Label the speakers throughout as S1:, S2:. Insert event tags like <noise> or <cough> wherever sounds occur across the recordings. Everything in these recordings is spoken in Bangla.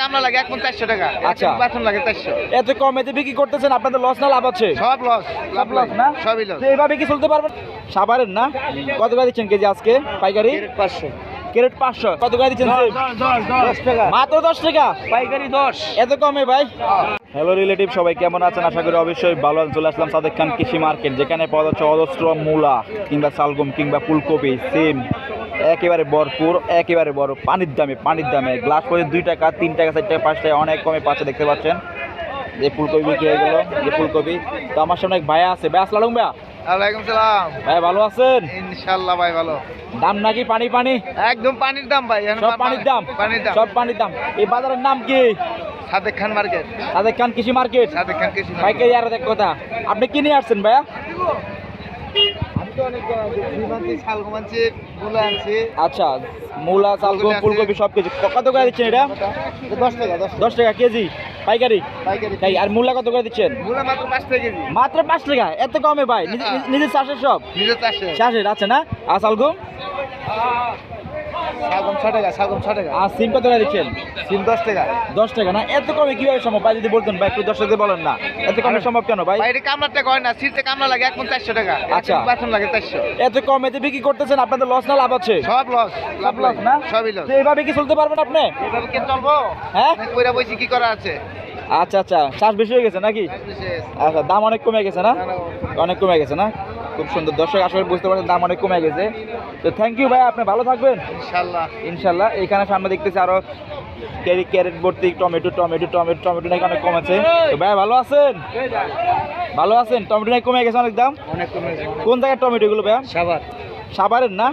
S1: কামলা লাগে এক চারশো টাকা।
S2: আচ্ছা।
S1: বাসন লাগে চারশো।
S2: এত কমেতে বিক্রি করতেছেন আপনাদের লস না লাভ আছে?
S1: সব লস
S2: সব লস না?
S1: সবই লস
S2: এইভাবে কি চলতে পারবেন সাবারের না? কত করে দিচ্ছেন কেজি আজকে পাইকারি?
S1: পাঁচশো।
S2: ক্যারেট পাঁচশো। কত করে দিচ্ছেন সেব?
S1: দশ টাকা।
S2: মাত্র দশ টাকা?
S1: পাইকারি দশ।
S2: এত কমে ভাই? হ্যালো রিলেটিভ সবাই কেমন আছেন? আশা করি অবশ্যই ভালো চলে আসলাম সাদেক খান কৃষি মার্কেট যেখানে পাওয়া যাচ্ছে অজস্র মূলা কিংবা শালগম কিংবা ফুলকপি সিম একেবারে ভরপুর একেবারে বড় পানির দামে পানির দামে। গ্লাস করে দুই টাকা তিন টাকা চার টাকা পাঁচ টাকা অনেক কমে পাচ্ছে দেখতে পাচ্ছেন। যে ফুলকপি বিক্রি হয়ে গেল যে ফুলকপি। তো আমার সামনে এক ভাইয়া আছে। ভাই আসসালাম ভাইয়া
S1: ওয়ালাইকুম সালাম।
S2: ভাই ভালো আছেন?
S1: ভাই ভালো।
S2: দাম নাকি পানি পানি?
S1: একদম পানির দাম ভাই
S2: সব পানির দাম?
S1: পানির দাম।
S2: সব পানির দাম। এই বাজারের নাম কি?
S1: সাদেক খান মার্কেট।
S2: সাদেক খান কৃষি মার্কেট।
S1: সাদেক খান কৃষি market।
S2: পাইকারি আর এক কথা। আপনি কি নিয়ে আসছেন ভাইয়া? আচ্ছা মূলা শালগম ফুলকপি সব কিছু কত করে দিচ্ছেন এটা?
S1: দশ টাকা দশ
S2: টাকা। কেজি? পাইকারি?
S1: পাইকারি
S2: আর মূলা কত করে দিচ্ছেন?
S1: মূলা মাত্র পাঁচ টাকা কেজি।
S2: মাত্র পাঁচ টাকা? এত কমে ভাই নিজে- নিজে- নিজের চাষের সব?
S1: নিজের চাষের।
S2: চাষের আছে না? আর শালগম
S1: শালগম ছ টাকা শালগম ছ টাকা।
S2: আর সিম কত করে দিচ্ছেন?
S1: সিম দশ টাকা।
S2: দশ টাকা না? এত কমে কীভাবে সম্ভব? ভাই যদি বলতেন ভাই একটু বলেন না। এত কমে সম্ভব কেন ভাই?
S1: না। সিটে কামলা লাগে চারশো টাকা।
S2: আচ্ছা।
S1: বাসন লাগে চারশো।
S2: এত বিক্রি করতেছেন আপনাদের লস না লাভ আছে?
S1: সব লস
S2: সব লস না?
S1: সবই লস
S2: এইভাবে কি চলতে পারবেন আপনি?
S1: এভাবে কে চলবো?
S2: হ্যাঁ?
S1: অনেক কইরা বইছি কি করা আছে?
S2: আচ্ছা আচ্ছা। চাষ বেশি হয়ে গেছে নাকি? আচ্ছা দাম অনেক কমে গেছে না, অনেক কমে গেছে না? খুব সুন্দর। দর্শক আসলে বুঝতে পারছেন দাম অনেক কমে গেছে। তো থ্যাংক ইউ ভাই আপনি ভালো থাকবেন।
S1: ইনশাল্লাহ।
S2: ইনশাল্লাহ এখানে সামনে দেখতেছি আরও ক্যারি ক্যারেট ভর্তি টমেটো টমেটো টমেটো টমেটো নাকি অনেক কমেছে তো ভাই ভালো আছেন? ভালো আছেন? টমেটো নাকি কমে গেছে অনেক দাম?
S1: অনেক কমে গেছে।
S2: কোন জায়গার টমেটো এগুলো ভাই
S1: সাবার
S2: সাভারের না?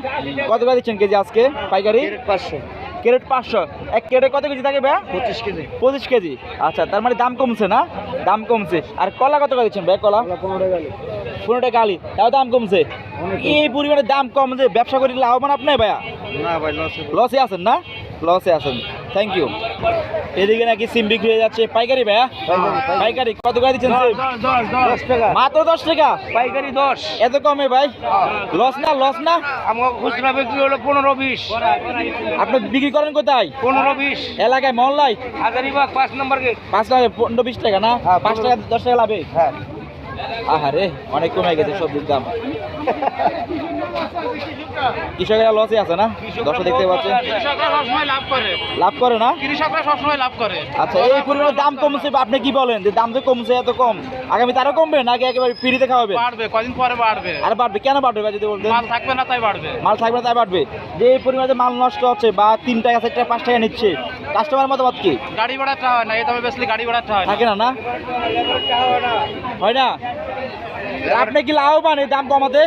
S2: কত করে দিচ্ছেন কেজি আজকে পাইকারি?
S1: পাঁচশো।
S2: ক্যারেট পাঁচশো। এক ক্যারেট কত কেজি থাকে ভাই
S1: পঁচিশ কেজি।
S2: পঁচিশ কেজি। আচ্ছা তার মানে দাম কমছে না? দাম কমছে। আর কলা কত করে দিচ্ছেন ভাই কলা? পনেরোটা আলি তাও দাম কমছে? এই পরিমাণে দাম কম যে ব্যবসা করি লাভবান আপনি ভাইয়া?
S1: না ভাই লস
S2: লসে আছেন না? লসে আছেন। থ্যাংক ইউ এদিকে নাকি সিম বিক্রি হয়ে যাচ্ছে। পাইকারি ভাইয়া? পাইকারি। কত করে দিচ্ছেন সিম?
S1: দশ টাকা।
S2: মাত্র দশ টাকা?
S1: পাইকারি দশ।
S2: এত কমে ভাই? লস না লস না?
S1: আমার খুচরা বিক্রি হলো পনেরো বিশ।
S2: আপনি বিক্রি করেন কোথায়?
S1: পনেরো বিশ।
S2: এলাকায় মহল্লায়?
S1: হাজারিবাগ পাঁচ নম্বর গেট।
S2: পাঁচ টাকা পনেরো বিশ টাকা না?
S1: হ্যাঁ,
S2: পাঁচ টাকা দশ টাকা লাভে?
S1: হ্যাঁ।
S2: আহারে অনেক কমে গেছে সবজির দাম। <laughs> কৃষকেরা লসে আছে না? দর্শক দেখতে পাচ্ছেন।
S1: কৃষকরা সবসময় লাভ করে।
S2: লাভ করে না?
S1: কৃষকরা সবসময় লাভ করে।
S2: আচ্ছা এই পরিমাণে দাম কমছে আপনি কি বলেন? যে দাম যে কমছে এত কম। আগামী তারও কমবে নাকি একেবারে ফ্রিতে খাওয়াবে?
S1: বাড়বে কদিন পরে বাড়বে।
S2: আর বাড়বে কেন বাড়বে যদি বলতেন?
S1: মাল থাকবে না তাই বাড়বে।
S2: মাল থাকবে না তাই বাড়বে। যে এই পরিমাণে মাল নষ্ট হচ্ছে বা তিন টাকা চার টাকা পাঁচ টাকা নিচ্ছে কাস্টমার মতামত কি?
S1: গাড়ি ভাড়াটা হয় না এই দামে বেশি গাড়ি ভাড়াটা হয় না।
S2: থাকে না না? হয় না? আপনি কি লাভবান এই দাম কমাতে?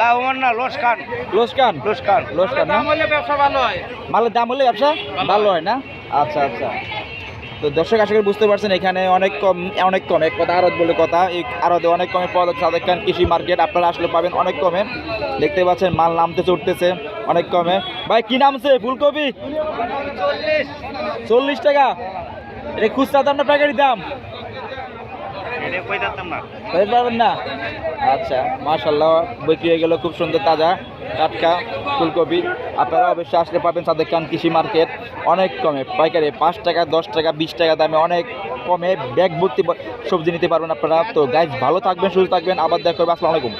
S1: লাভবান না লোসকান
S2: লোসকান
S1: লোসকান
S2: লোসকান না?
S1: দাম হলে ব্যবসা ভালো হয়।
S2: মালের দাম হলে ব্যবসা ভালো হয় না? আচ্ছা আচ্ছা। তো দর্শক, আশা করি বুঝতে পারছেন, এখানে অনেক কম অনেক কম, এক কথা আরত বলে কথা, এই আরতে অনেক কমে পাওয়া যাচ্ছে সাদেক খান কৃষি মার্কেট, আপনারা আসলে পাবেন অনেক কমে। দেখতে পাচ্ছেন, মাল নামতে চড়তেছে অনেক কমে। ভাই, কি নামছে? ফুলকপি? চল্লিশ। টাকা। এটা খুচরা দাম না প্যাকেট দাম? আচ্ছা মাশাল্লাহ বিক্রি হয়ে গেল, খুব সুন্দর তাজা টাটকা ফুলকপি। আপনারা অবশ্যই আসলে পাবেন সাদেক খান কৃষি মার্কেট। অনেক কমে, পাইকারি, পাঁচ টাকা, দশ টাকা, বিশ টাকা দামে অনেক কমে। ব্যাগ ভর্তি সবজি নিতে পারবেন আপনারা। তো গাছ ভালো থাকবেন, সুস্থ থাকবেন। আবার দেখা হবে। আসসালামু আলাইকুম।